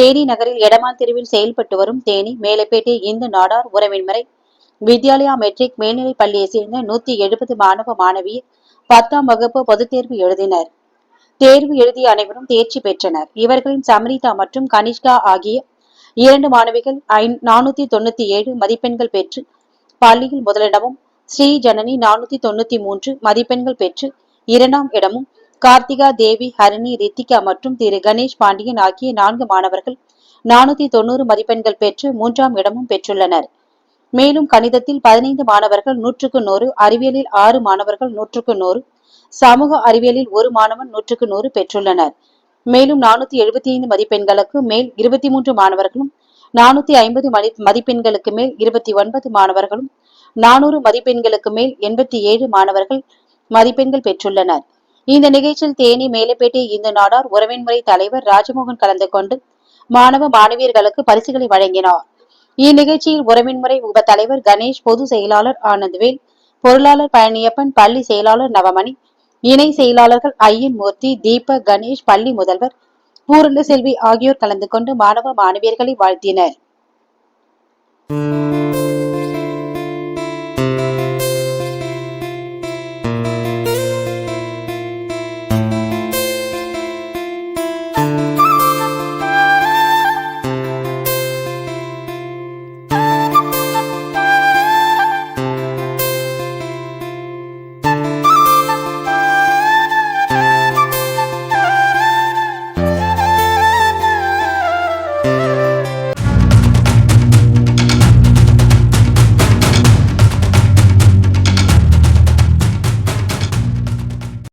தேனி நகரில் எடமான் தெருவில் செயல்பட்டு வரும் தேனி மேலப்பேட்டை இந்து நாடார் உறவின்முறை வித்யாலயா மெட்ரிக் மேல்நிலைப் பள்ளியை சேர்ந்த நூத்தி எழுபது மாணவ மாணவி பத்தாம் வகுப்பு பொதுத் தேர்வு எழுதினர். தேர்வு எழுதிய அனைவரும் தேர்ச்சி பெற்றனர். இவர்களின் சமரிதா மற்றும் கனிஷ்கா ஆகிய இரண்டு மாணவிகள் நானூத்தி தொண்ணூத்தி ஏழு மதிப்பெண்கள் பெற்று பள்ளியில் முதலிடமும் ஸ்ரீ ஜனனி நானூத்தி தொண்ணூத்தி மூன்று மதிப்பெண்கள் பெற்று இரண்டாம் இடமும் கார்த்திகா தேவி ஹரிணி ரித்திகா மற்றும் திரு கணேஷ் பாண்டியன் ஆகிய நான்கு மாணவர்கள் நானூத்தி தொண்ணூறு மதிப்பெண்கள் பெற்று மூன்றாம் இடமும் பெற்றுள்ளனர். மேலும் கணிதத்தில் பதினைந்து மாணவர்கள் நூற்றுக்கு நூறு அறிவியலில் ஆறு மாணவர்கள் நூற்றுக்கு நூறு சமூக அறிவியலில் ஒரு மாணவன் நூற்றுக்கு நூறு பெற்றுள்ளனர். மேலும் நானூத்தி எழுபத்தி ஐந்து மதிப்பெண்களுக்கு மேல் இருபத்தி மூன்று மாணவர்களும் நானூத்தி ஐம்பது மதி மதிப்பெண்களுக்கு மேல் இருபத்தி ஒன்பது மாணவர்களும் நானூறு மதிப்பெண்களுக்கு மேல் எண்பத்தி ஏழு மாணவர்கள் மதிப்பெண்கள் பெற்றுள்ளனர். இந்த நிகழ்ச்சியில் தேனி மேலப்பேட்டை இந்து நாடார் உறவின்முறை தலைவர் ராஜமோகன் கலந்து கொண்டு மாணவ மாணவியர்களுக்கு பரிசுகளை வழங்கினார். இந்நிகழ்ச்சியில் உறவின்முறை உப தலைவர் கணேஷ் பொது செயலாளர் ஆனந்த்வேல் பொருளாளர் பழனியப்பன் பள்ளி செயலாளர் நவமணி இணை செயலாளர்கள் ஐயன் மூர்த்தி தீபக் கணேஷ் பள்ளி முதல்வர் பூரண செல்வி ஆகியோர் கலந்து கொண்டு மாணவ மாணவியர்களை வாழ்த்தினர்.